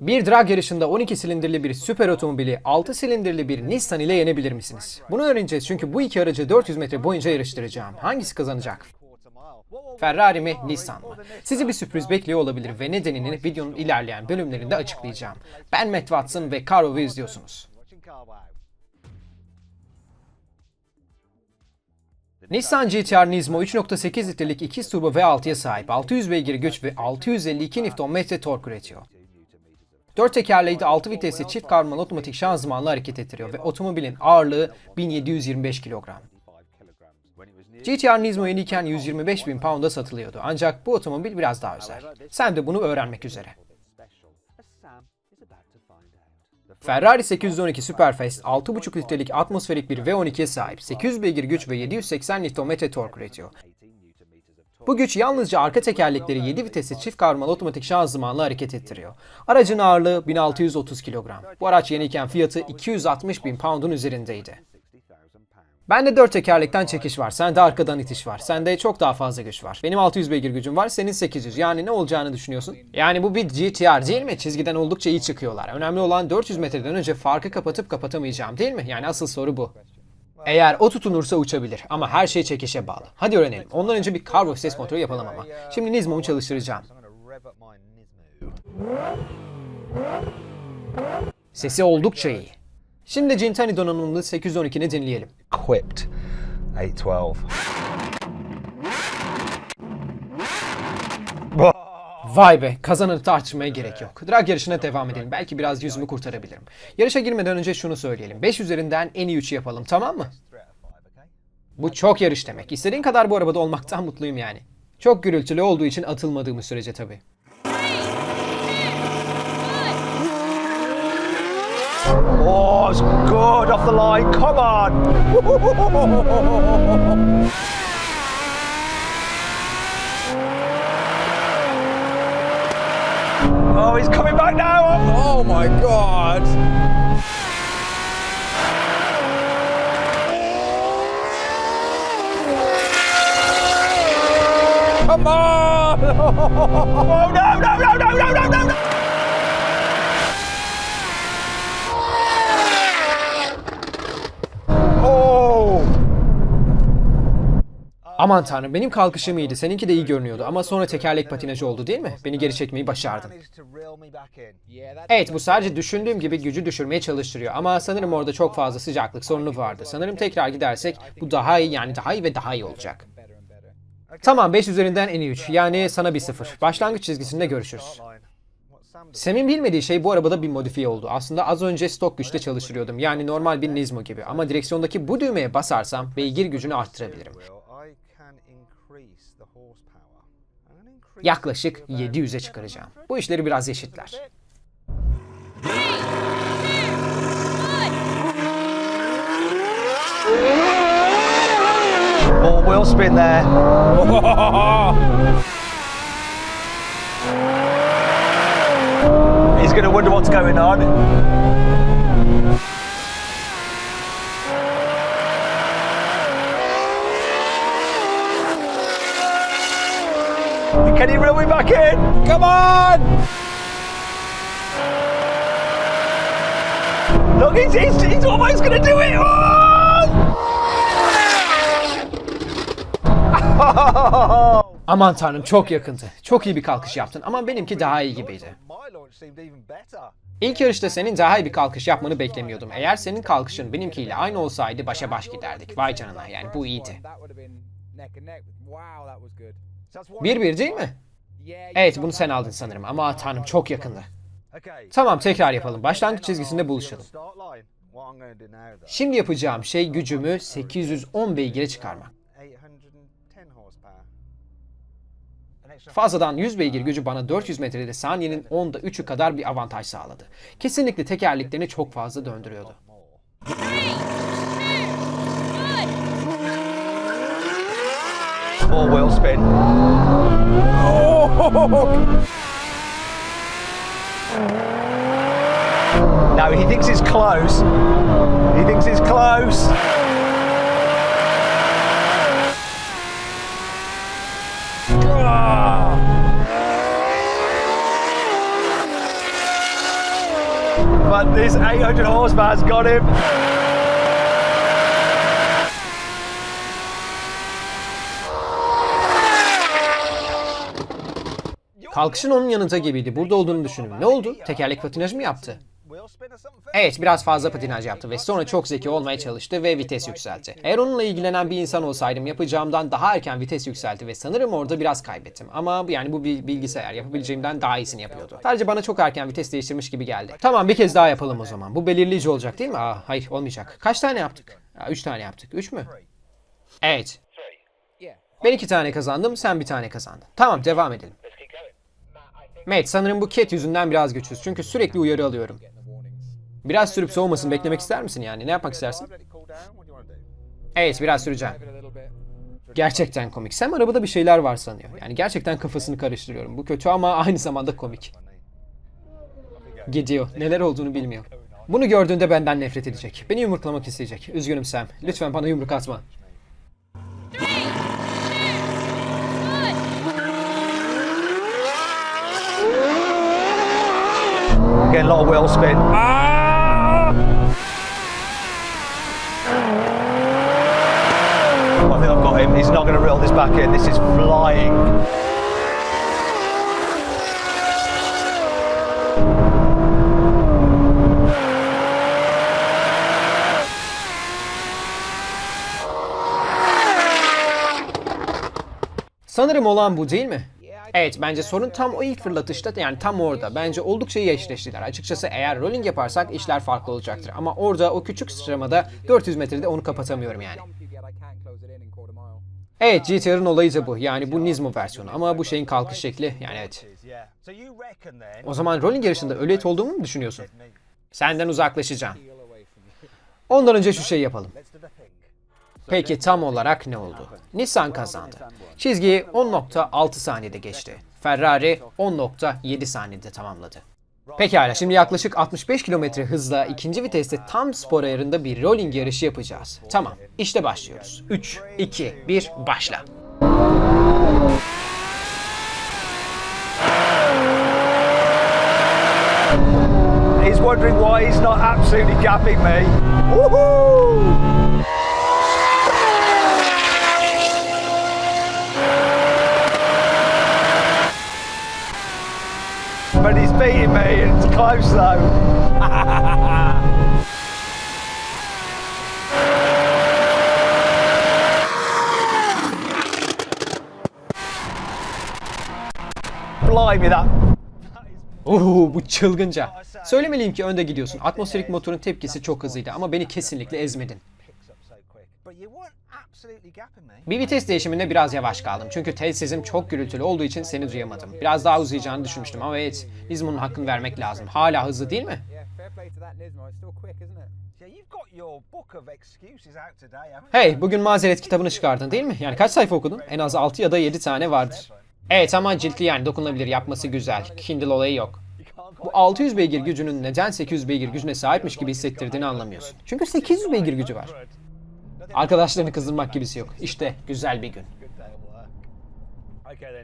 Bir drag yarışında 12 silindirli bir süper otomobili 6 silindirli bir Nissan ile yenebilir misiniz? Bunu öğreneceğiz çünkü bu iki aracı 400 metre boyunca yarıştıracağım. Hangisi kazanacak? Ferrari mi, Nissan mı? Sizi bir sürpriz bekliyor olabilir ve nedenini videonun ilerleyen bölümlerinde açıklayacağım. Ben Matt Watson ve Carov'u izliyorsunuz. Nissan GT-R Nismo 3.8 litrelik 2 turbo V6'ya sahip 600 beygir güç ve 652 Nm tork üretiyor. 4 tekerleği de 6 vitesli çift karman otomatik şanzımanla hareket ettiriyor ve otomobilin ağırlığı 1725 kilogram. GT-R Nismo yeniyken 125 bin pound'a satılıyordu ancak bu otomobil biraz daha özel. Sen de bunu öğrenmek üzere. Ferrari 812 Superfast 6.5 litrelik atmosferik bir V12'ye sahip 800 beygir güç ve 780 Nm tork üretiyor. Bu güç yalnızca arka tekerlekleri 7 vitesli çift kavramalı otomatik şanzımanla hareket ettiriyor. Aracın ağırlığı 1630 kilogram. Bu araç yeniyken fiyatı 260 bin pound'un üzerindeydi. Bende 4 tekerlekten çekiş var. Sende arkadan itiş var. Sende çok daha fazla güç var. Benim 600 beygir gücüm var. Senin 800. Yani ne olacağını düşünüyorsun? Yani bu bir GTR değil mi? Çizgiden oldukça iyi çıkıyorlar. Önemli olan 400 metreden önce farkı kapatıp kapatamayacağım değil mi? Yani asıl soru bu. Eğer o tutunursa uçabilir ama her şey çekişe bağlı. Hadi öğrenelim. Ondan önce bir cargo ses kontrolü yapalım ama. Şimdi Nismo'mu çalıştıracağım. Sesi oldukça iyi. Şimdi Gintani donanımlı 812'ni dinleyelim. equipped 812. Vay be kazananı tartışmaya gerek yok. Drag yarışına devam edelim. Belki biraz yüzümü kurtarabilirim. Yarışa girmeden önce şunu söyleyelim. 5 üzerinden en iyi 3'ü yapalım tamam mı? Bu çok yarış demek. İstediğin kadar bu arabada olmaktan mutluyum yani. Çok gürültülü olduğu için atılmadığımız sürece tabii. Oh, it's good off the line. Come on. oh, he's coming back now. Oh my god. Come on! oh no, no, no, no, no, no, no, Aman tanrım benim kalkışım iyiydi. Seninki de iyi görünüyordu ama sonra tekerlek patinajı oldu değil mi? Beni geri çekmeyi başardın. Evet bu sadece düşündüğüm gibi gücü düşürmeye çalıştırıyor ama sanırım orada çok fazla sıcaklık sorunu vardı. Sanırım tekrar gidersek bu daha iyi yani daha iyi ve daha iyi olacak. Tamam 5 üzerinden en iyi 3 yani sana bir 0. Başlangıç çizgisinde görüşürüz. Sem'in bilmediği şey bu arabada bir modifiye oldu. Aslında az önce stok güçte çalıştırıyordum. Yani normal bir Nismo gibi. Ama direksiyondaki bu düğmeye basarsam beygir gücünü arttırabilirim. Yaklaşık 700'e çıkaracağım. Bu işleri biraz eşitler. Oh, wheel spin there. He's going to wonder what's going on. Can he reel me back in? Come on! Look, he's, he's, he's almost going to do it! Oh! Aman tanrım çok yakındı. Çok iyi bir kalkış yaptın ama benimki daha iyi gibiydi. İlk yarışta senin daha iyi bir kalkış yapmanı beklemiyordum. Eğer senin kalkışın benimkiyle aynı olsaydı başa baş giderdik. Vay canına yani bu iyiydi. One- 1-1 değil mi? Evet bunu sen aldın sanırım ama tanrım çok yakındı. Okay. Tamam tekrar yapalım. Başlangıç çizgisinde buluşalım. Şimdi yapacağım şey gücümü 810 beygire çıkarmak. 810 horsepower. An extra Fazladan 100 beygir gücü bana 400 metrede saniyenin 10'da 3'ü kadar bir avantaj sağladı. Kesinlikle tekerleklerini çok fazla döndürüyordu. More wheel spin. No, he thinks it's close. He thinks it's close. Ah! But this 800 horsepower's got him. Kalkışın onun yanında gibiydi. Burada olduğunu düşünün. Ne oldu? Tekerlek patinaj mı yaptı? Evet biraz fazla patinaj yaptı ve sonra çok zeki olmaya çalıştı ve vites yükseltti. Eğer onunla ilgilenen bir insan olsaydım yapacağımdan daha erken vites yükseltti ve sanırım orada biraz kaybettim. Ama yani bu bilgisayar yapabileceğimden daha iyisini yapıyordu. Sadece bana çok erken vites değiştirmiş gibi geldi. Tamam bir kez daha yapalım o zaman. Bu belirleyici olacak değil mi? Aa, hayır olmayacak. Kaç tane yaptık? Aa, üç tane yaptık. Üç mü? Evet. Ben iki tane kazandım, sen bir tane kazandın. Tamam devam edelim. Matt sanırım bu cat yüzünden biraz güçsüz çünkü sürekli uyarı alıyorum. Biraz sürüp soğumasını beklemek ister misin yani? Ne yapmak istersin? Evet biraz süreceğim. Gerçekten komik. Sam arabada bir şeyler var sanıyor. Yani gerçekten kafasını karıştırıyorum. Bu kötü ama aynı zamanda komik. Gidiyor. Neler olduğunu bilmiyor. Bunu gördüğünde benden nefret edecek. Beni yumruklamak isteyecek. Üzgünüm Sam. Lütfen bana yumruk atma. Getting a lot of wheel spin. I think I've got him. He's not going to reel this back in. This is flying. Sanırım olan bu değil mi? Evet bence sorun tam o ilk fırlatışta yani tam orada. Bence oldukça iyi eşleştiler. Açıkçası eğer rolling yaparsak işler farklı olacaktır. Ama orada o küçük sıçramada 400 metrede onu kapatamıyorum yani. Evet GTR'ın olayı da bu. Yani bu Nismo versiyonu. Ama bu şeyin kalkış şekli yani evet. O zaman rolling yarışında öyle et olduğumu mu düşünüyorsun? Senden uzaklaşacağım. Ondan önce şu şey yapalım. Peki tam olarak ne oldu? Nissan kazandı. Çizgiyi 10.6 saniyede geçti. Ferrari 10.7 saniyede tamamladı. Pekala şimdi yaklaşık 65 km hızla ikinci viteste tam spor ayarında bir rolling yarışı yapacağız. Tamam işte başlıyoruz. 3, 2, 1 başla. He's wondering why he's not absolutely gapping me. Woohoo! But he's beating me and it's close though. Blimey that Uhu bu çılgınca. Söylemeliyim ki önde gidiyorsun. Atmosferik motorun tepkisi çok hızlıydı ama beni kesinlikle ezmedin. Bir vites değişiminde biraz yavaş kaldım. Çünkü telsizim çok gürültülü olduğu için seni duyamadım. Biraz daha uzayacağını düşünmüştüm ama evet, Nismo'nun hakkını vermek lazım. Hala hızlı değil mi? Hey, bugün mazeret kitabını çıkardın değil mi? Yani kaç sayfa okudun? En az 6 ya da 7 tane vardır. Evet ama ciltli yani dokunulabilir yapması güzel. Kindle olayı yok. Bu 600 beygir gücünün neden 800 beygir gücüne sahipmiş gibi hissettirdiğini anlamıyorsun. Çünkü 800 beygir gücü var. Arkadaşlarını kızdırmak gibisi yok. İşte güzel bir gün.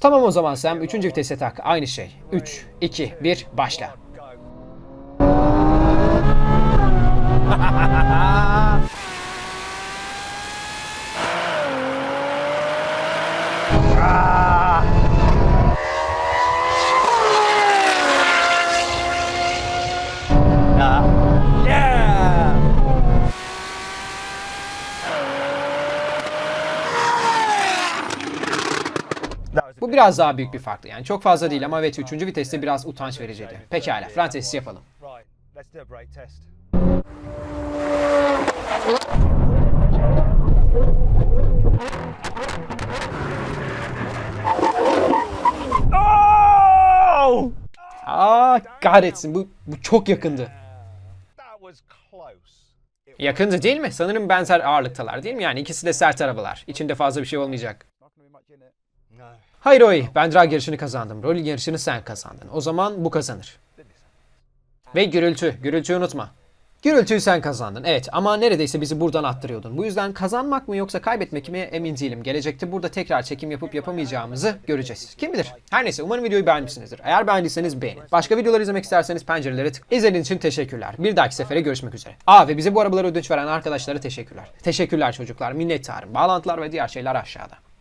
Tamam o zaman Sam 3. vitese tak. Aynı şey. 3, 2, 1 başla. Bu biraz daha büyük bir farktı. Yani çok fazla değil ama evet 3. viteste biraz utanç vericiydi. Pekala Frances yapalım. Right, let's do a brake test. Oh! Aa kahretsin bu, bu çok yakındı. Yakındı değil mi? Sanırım benzer ağırlıktalar değil mi? Yani ikisi de sert arabalar. İçinde fazla bir şey olmayacak. Hayır oy, ben drag yarışını kazandım. Rolling yarışını sen kazandın. O zaman bu kazanır. Ve gürültü, gürültüyü unutma. Gürültüyü sen kazandın. Evet ama neredeyse bizi buradan attırıyordun. Bu yüzden kazanmak mı yoksa kaybetmek mi emin değilim. Gelecekte burada tekrar çekim yapıp yapamayacağımızı göreceğiz. Kim bilir? Her neyse umarım videoyu beğenmişsinizdir. Eğer beğendiyseniz beğenin. Başka videolar izlemek isterseniz pencerelere tık. İzlediğiniz için teşekkürler. Bir dahaki sefere görüşmek üzere. Aa ve bize bu arabaları ödünç veren arkadaşlara teşekkürler. Teşekkürler çocuklar. Minnettarım. Bağlantılar ve diğer şeyler aşağıda.